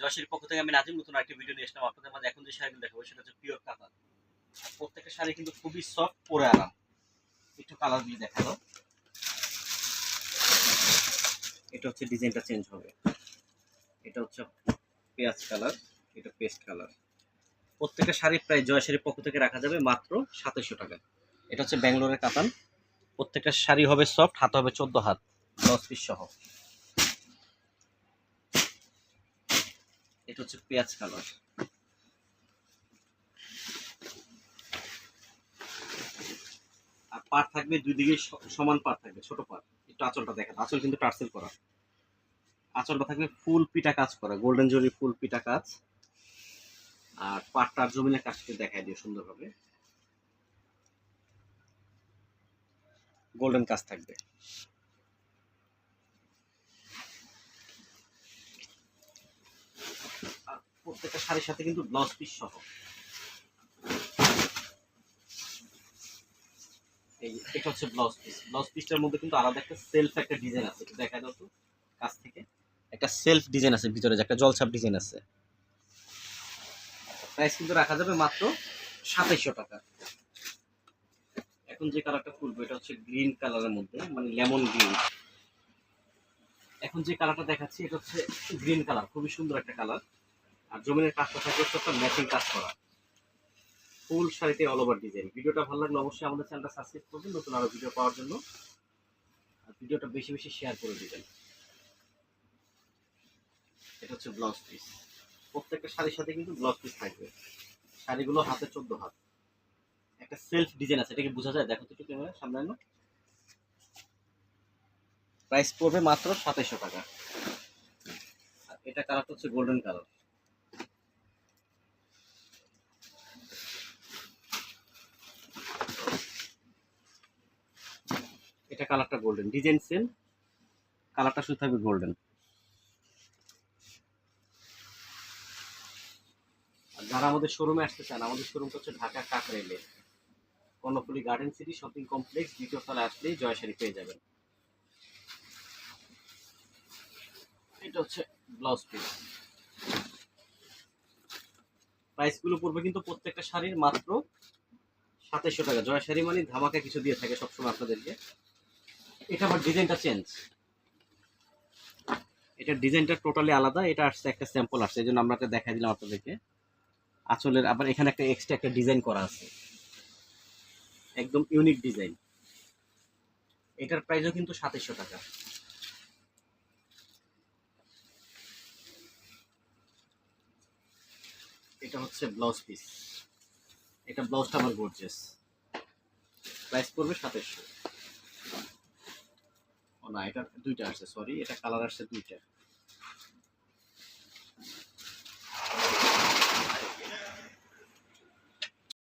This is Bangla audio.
জয়শ্রীর পক্ষ থেকে আমি নাজিম, নতুন একটা ভিডিও নিয়ে এসলাম আপনাদের মাঝে এখন যে শাড়িগুলো দেখাবো, সেটা হচ্ছে পিওর কাতান প্রত্যেকটা শাড়ি কিন্তু খুবই সফট পরে আরাম। একটু কালার দিয়ে দেখাল এটা হচ্ছে ডিজাইনটা চেঞ্জ হবে। এটা হচ্ছে পেঁয়াজ কালার এটা পেস্ট কালার প্রত্যেকটা শাড়ি প্রায় জয়শ্রীর পক্ষ থেকে রাখা যাবে মাত্র সাতাশশো টাকা। এটা হচ্ছে ব্যাঙ্গালোরের কাতান। প্রত্যেকটা শাড়ি হবে সফট হাত হবে চোদ্দ হাত, দশ পিস সহ। এটা হচ্ছে পেঁয়াজ কালার। আর পার থাকবে দুই দিকে সমান পার থাকবে, ছোট পার একটু আঁচলটা দেখেন, আঁচল কিন্তু টার্সেল করা। আঁচলটা থাকবে ফুল পিটা কাজ করা, গোল্ডেন জরি ফুল পিটা কাজ। আর পাটটার জমিনের কাজটা দেখাই দিয়ে সুন্দরভাবে। গোল্ডেন কাজ থাকবে আর প্রত্যেকটা শাড়ির সাথে কিন্তু ব্লাউজ পিস সহ। এটা হচ্ছে ব্লাউজ পিস ব্লাউজ পিসটার মধ্যে কিন্তু আলাদা একটা সেলফ একটা ডিজাইন আছে। দেখা তো, কাছ থেকে। একটা সেলফ ডিজাইন আছে ভিতরে, যে একটা জলছাপ ডিজাইন আছে। প্রাইস কিন্তু রাখা যাবে মাত্র সাতাইশশো টাকা। এখন যে কালারটা খুলবো, এটা হচ্ছে গ্রিন কালারের মধ্যে মানে লেমন গ্রিন এখন যে কালারটা দেখাচ্ছি, এটা হচ্ছে গ্রিন কালার খুবই সুন্দর একটা কালার আর জমিনের কাজটা থাকবে হচ্ছে ম্যাচিং কাজ করা। ফুল শাড়িতে অল ওভার ডিজাইন ভিডিওটা ভালো লাগলে অবশ্যই আমাদের চ্যানেলটা সাবস্ক্রাইব করবেন, নতুন আরও ভিডিও পাওয়ার জন্য। আর ভিডিওটা বেশি বেশি শেয়ার করে দিবেন। এটা হচ্ছে ব্লাউজ পিস প্রত্যেকটা শাড়ির সাথে কিন্তু ব্লাউজ পিস থাকবে। শাড়িগুলো হাতে চোদ্দ হাত। একটা সেলফ ডিজাইন আছে এটাকে বোঝা যায়? দেখো তো একটু ক্যামেরা সামনে আনো। প্রাইস পড়বে মাত্র সাতাইশশো টাকা। আর এটা কালারটা হচ্ছে গোল্ডেন কালার এটা কালারটা গোল্ডেন ডিজাইন সেম কালারটা শুধু থাকবে গোল্ডেন আর যারা আমাদের শোরুমে আসতে চান, আমাদের শোরুমটা হচ্ছে Dhaka কাকরাইলে Karnaphuli garden city shopping complex দ্বিতীয় তলায় আসলেই জয়শাড়ি পেয়ে যাবেন। এটা হচ্ছে ব্লাউজ পিস প্রাইসগুলো পড়বে কিন্তু প্রত্যেকটা শাড়ির মাত্র সাতাইশশো টাকা। জয় শাড়ি মানে ধামাকা কিছু দিয়ে থাকে সবসময় আপনাদেরকে। এটা আবার ডিজাইনটা চেঞ্জ এটা ডিজাইনটা টোটালি আলাদা, এটা আসছে একটা স্যাম্পল আসছে, এই জন্য আমরা দেখাই দিলাম আপনাদেরকে। আঁচলের আবার এখানে একটা এক্সট্রা একটা ডিজাইন করা আছে। একদম ইউনিক ডিজাইন এটার প্রাইসও কিন্তু সাতাইশশো টাকা। এটা হচ্ছে ব্লাউজ পিস এটা ব্লাউজটা আমার গর্জেস প্রাইস পড়বে সাতাইশশো। ও না এটা দুইটা আসছে সরি এটা কালার আসছে দুইটা।